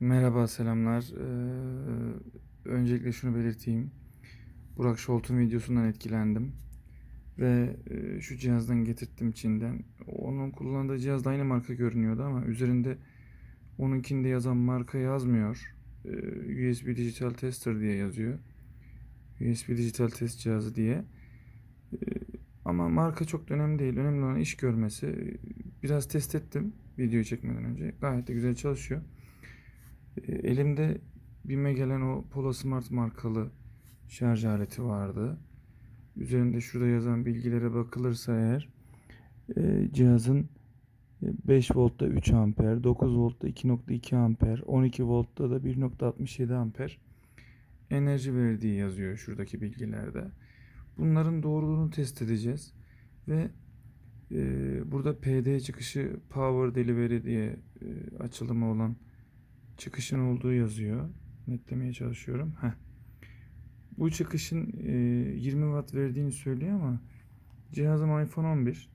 Merhaba, selamlar. Ee, öncelikle şunu belirteyim. Burak Şolt'un videosundan etkilendim. Ve e, şu cihazdan getirttim Çin'den. Onun kullandığı cihaz da aynı marka görünüyordu ama üzerinde onunkinde yazan marka yazmıyor. Ee, USB Digital Tester diye yazıyor. USB Digital Test cihazı diye. Ee, ama marka çok önemli değil. Önemli olan iş görmesi. Biraz test ettim videoyu çekmeden önce. Gayet de güzel çalışıyor. E, Elimde BİM'e gelen o Pola Smart markalı şarj aleti vardı. Üzerinde şurada yazan bilgilere bakılırsa eğer e, cihazın e, 5 voltta 3 amper, 9 voltta 2.2 amper, 12 voltta da 1.67 amper enerji verdiği yazıyor şuradaki bilgilerde. Bunların doğruluğunu test edeceğiz ve e, burada PD çıkışı Power Delivery diye e, açılımı olan çıkışın olduğu yazıyor. Netlemeye çalışıyorum. Heh. Bu çıkışın e, 20 watt verdiğini söylüyor ama cihazım iPhone 11.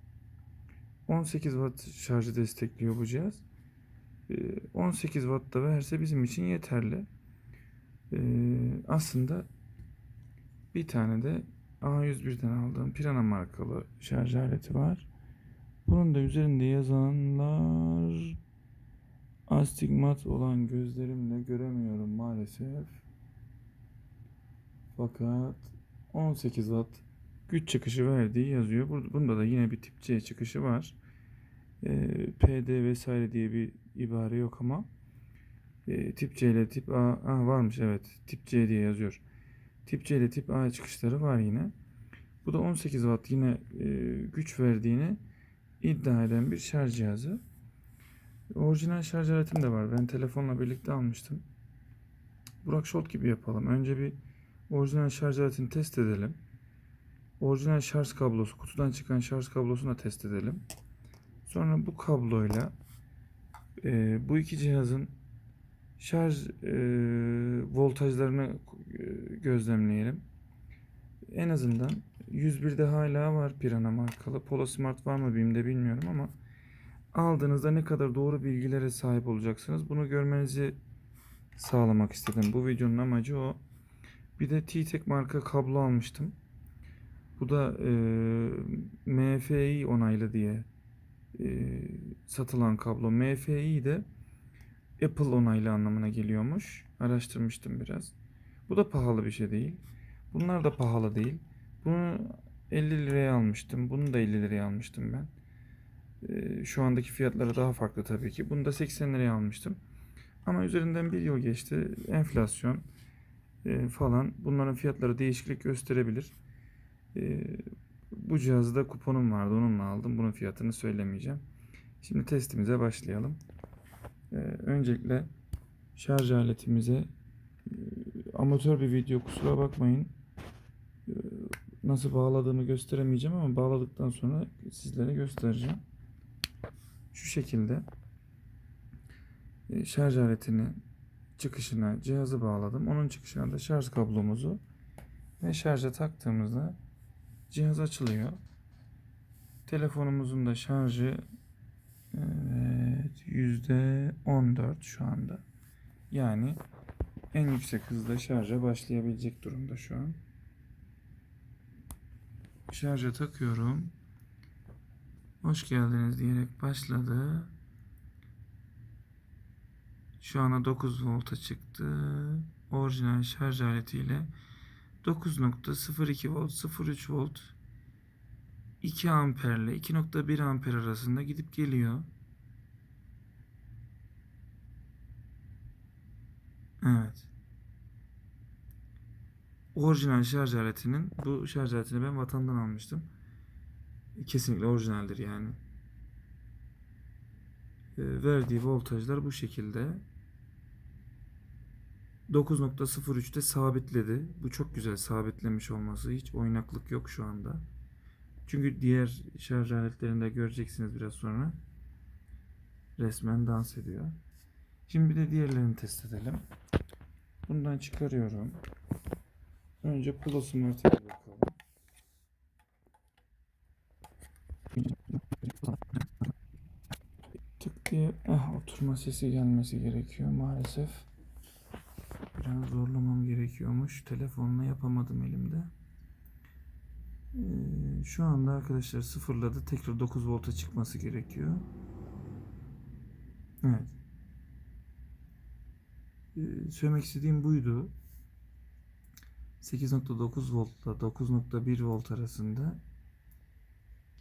18 watt şarjı destekliyor bu cihaz. E, 18 watt da verse bizim için yeterli. E, aslında bir tane de A101'den aldığım Pirana markalı şarj aleti var. Bunun da üzerinde yazanlar Astigmat olan gözlerimle göremiyorum maalesef. Fakat 18 watt güç çıkışı verdiği yazıyor. Bunda da yine bir tip C çıkışı var. Ee, PD vesaire diye bir ibare yok ama e, tip C ile tip A, A varmış evet tip C diye yazıyor. Tip C ile tip A çıkışları var yine. Bu da 18 watt yine e, güç verdiğini iddia eden bir şarj cihazı. Orijinal şarj aletim de var. Ben telefonla birlikte almıştım. Burak Şolt gibi yapalım. Önce bir orijinal şarj aletini test edelim. Orijinal şarj kablosu, kutudan çıkan şarj kablosunu da test edelim. Sonra bu kabloyla e, bu iki cihazın şarj e, voltajlarını e, gözlemleyelim. En azından 101'de hala var Pirana markalı. Polo Smart var mı BİM'de bilmiyorum ama aldığınızda ne kadar doğru bilgilere sahip olacaksınız. Bunu görmenizi sağlamak istedim. Bu videonun amacı o. Bir de T-Tek marka kablo almıştım. Bu da e, MFI onaylı diye e, satılan kablo. MFI de Apple onaylı anlamına geliyormuş. Araştırmıştım biraz. Bu da pahalı bir şey değil. Bunlar da pahalı değil. Bunu 50 liraya almıştım. Bunu da 50 liraya almıştım ben. Ee, şu andaki fiyatları daha farklı tabii ki. Bunu da 80 liraya almıştım. Ama üzerinden bir yıl geçti. Enflasyon e, falan bunların fiyatları değişiklik gösterebilir. E, bu cihazda kuponum vardı. Onunla aldım. Bunun fiyatını söylemeyeceğim. Şimdi testimize başlayalım. E, öncelikle şarj aletimize e, amatör bir video kusura bakmayın. Nasıl bağladığımı gösteremeyeceğim ama bağladıktan sonra sizlere göstereceğim. Şu şekilde e, şarj aletini çıkışına cihazı bağladım. Onun çıkışına da şarj kablomuzu ve şarja taktığımızda cihaz açılıyor. Telefonumuzun da şarjı evet, %14 şu anda. Yani en yüksek hızda şarja başlayabilecek durumda şu an. Şarja takıyorum. Hoş geldiniz diyerek başladı. Şu ana 9 volta çıktı. Orijinal şarj aletiyle 9.02 volt, 0.3 volt 2 amperle 2.1 amper arasında gidip geliyor. Evet. Orijinal şarj aletinin bu şarj aletini ben vatandan almıştım. Kesinlikle orijinaldir yani. E, verdiği voltajlar bu şekilde. 9.03'te sabitledi. Bu çok güzel sabitlemiş olması. Hiç oynaklık yok şu anda. Çünkü diğer şarj aletlerinde göreceksiniz biraz sonra. Resmen dans ediyor. Şimdi bir de diğerlerini test edelim. Bundan çıkarıyorum. Önce bir bakalım. Tık diye eh, oturma sesi gelmesi gerekiyor maalesef. Biraz zorlamam gerekiyormuş. Telefonla yapamadım elimde. Ee, şu anda arkadaşlar sıfırladı. Tekrar 9 volta çıkması gerekiyor. Evet. Ee, söylemek istediğim buydu. 8.9 voltla 9.1 volt arasında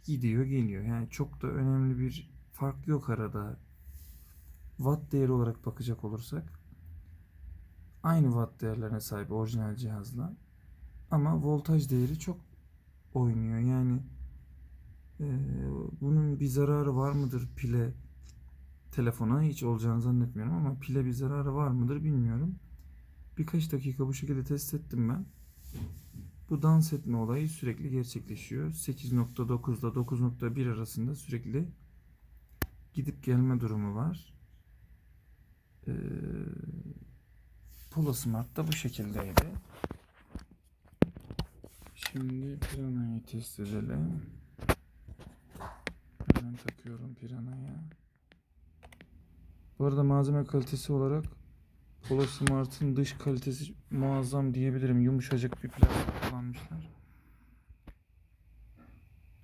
gidiyor geliyor. Yani çok da önemli bir fark yok arada. Watt değeri olarak bakacak olursak aynı watt değerlerine sahip orijinal cihazla. Ama voltaj değeri çok oynuyor. Yani e, bunun bir zararı var mıdır pile telefona hiç olacağını zannetmiyorum ama pile bir zararı var mıdır bilmiyorum. Birkaç dakika bu şekilde test ettim ben. Bu dans etme olayı sürekli gerçekleşiyor. 8.9 ile 9.1 arasında sürekli gidip gelme durumu var. Ee, Polo Smart da bu şekildeydi. Şimdi Piranha'yı test edelim. Hemen takıyorum Piranha'ya. Bu arada malzeme kalitesi olarak Polo Smart'ın dış kalitesi muazzam diyebilirim. Yumuşacık bir plastik kullanmışlar.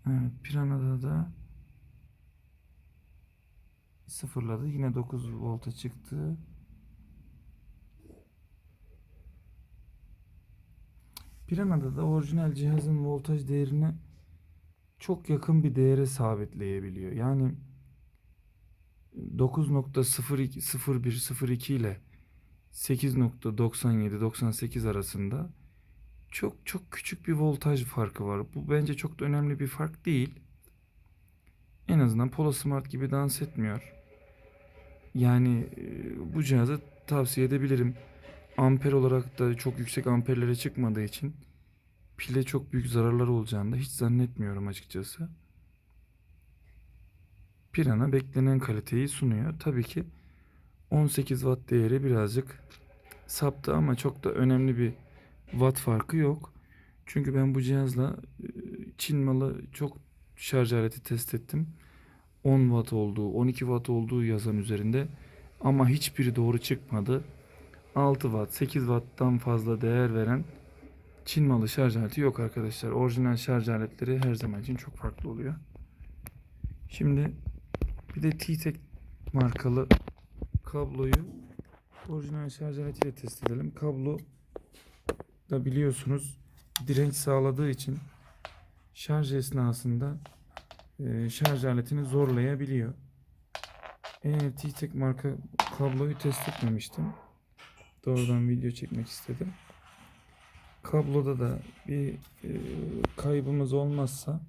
Evet, Piranha'da da sıfırladı. Yine 9 volta çıktı. Piranha'da da orijinal cihazın voltaj değerine çok yakın bir değere sabitleyebiliyor. Yani 9.0102 ile 8.97-98 arasında çok çok küçük bir voltaj farkı var. Bu bence çok da önemli bir fark değil. En azından Polo Smart gibi dans etmiyor. Yani e, bu cihazı tavsiye edebilirim. Amper olarak da çok yüksek amperlere çıkmadığı için pile çok büyük zararları olacağını da hiç zannetmiyorum açıkçası. Pirana beklenen kaliteyi sunuyor. Tabii ki 18 watt değeri birazcık saptı ama çok da önemli bir watt farkı yok. Çünkü ben bu cihazla e, Çin malı çok şarj aleti test ettim. 10 watt olduğu, 12 watt olduğu yazan üzerinde ama hiçbiri doğru çıkmadı. 6 watt, 8 watt'tan fazla değer veren Çin malı şarj aleti yok arkadaşlar. Orijinal şarj aletleri her zaman için çok farklı oluyor. Şimdi bir de T-Tek markalı kabloyu orijinal şarj aletiyle test edelim. Kablo da biliyorsunuz direnç sağladığı için şarj esnasında e, şarj aletini zorlayabiliyor. Eğer T-Tek marka kabloyu test etmemiştim. Doğrudan video çekmek istedim. Kabloda da bir e, kaybımız olmazsa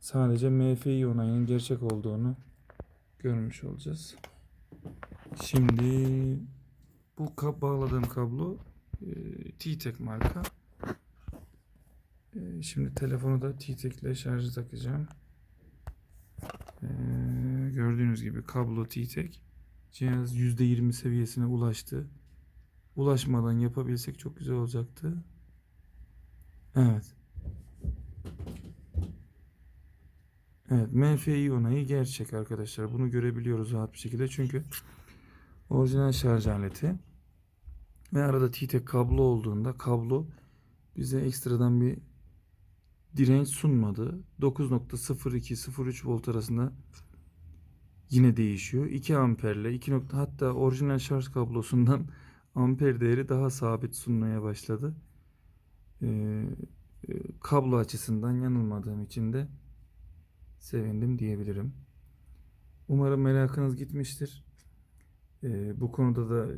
sadece MFI onayının gerçek olduğunu görmüş olacağız. Şimdi bu kab bağladığım kablo e, T-Tek marka. E, şimdi telefonu da T-Tek ile şarjı takacağım. E, gördüğünüz gibi kablo T-Tek. Cihaz %20 seviyesine ulaştı. Ulaşmadan yapabilsek çok güzel olacaktı. Evet. Evet, MFI onayı gerçek arkadaşlar. Bunu görebiliyoruz rahat bir şekilde. Çünkü orijinal şarj aleti ve arada T-Tek kablo olduğunda kablo bize ekstradan bir direnç sunmadı. 9.02-03 volt arasında yine değişiyor. 2 amperle 2. Nokta, hatta orijinal şarj kablosundan amper değeri daha sabit sunmaya başladı. Ee, kablo açısından yanılmadığım için de sevindim diyebilirim. Umarım merakınız gitmiştir. Ee, bu konuda da e,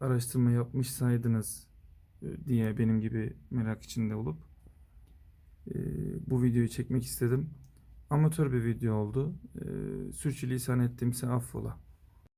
araştırma yapmışsaydınız e, diye benim gibi merak içinde olup e, bu videoyu çekmek istedim. Amatör bir video oldu. E, sürçülisan ettimse affola.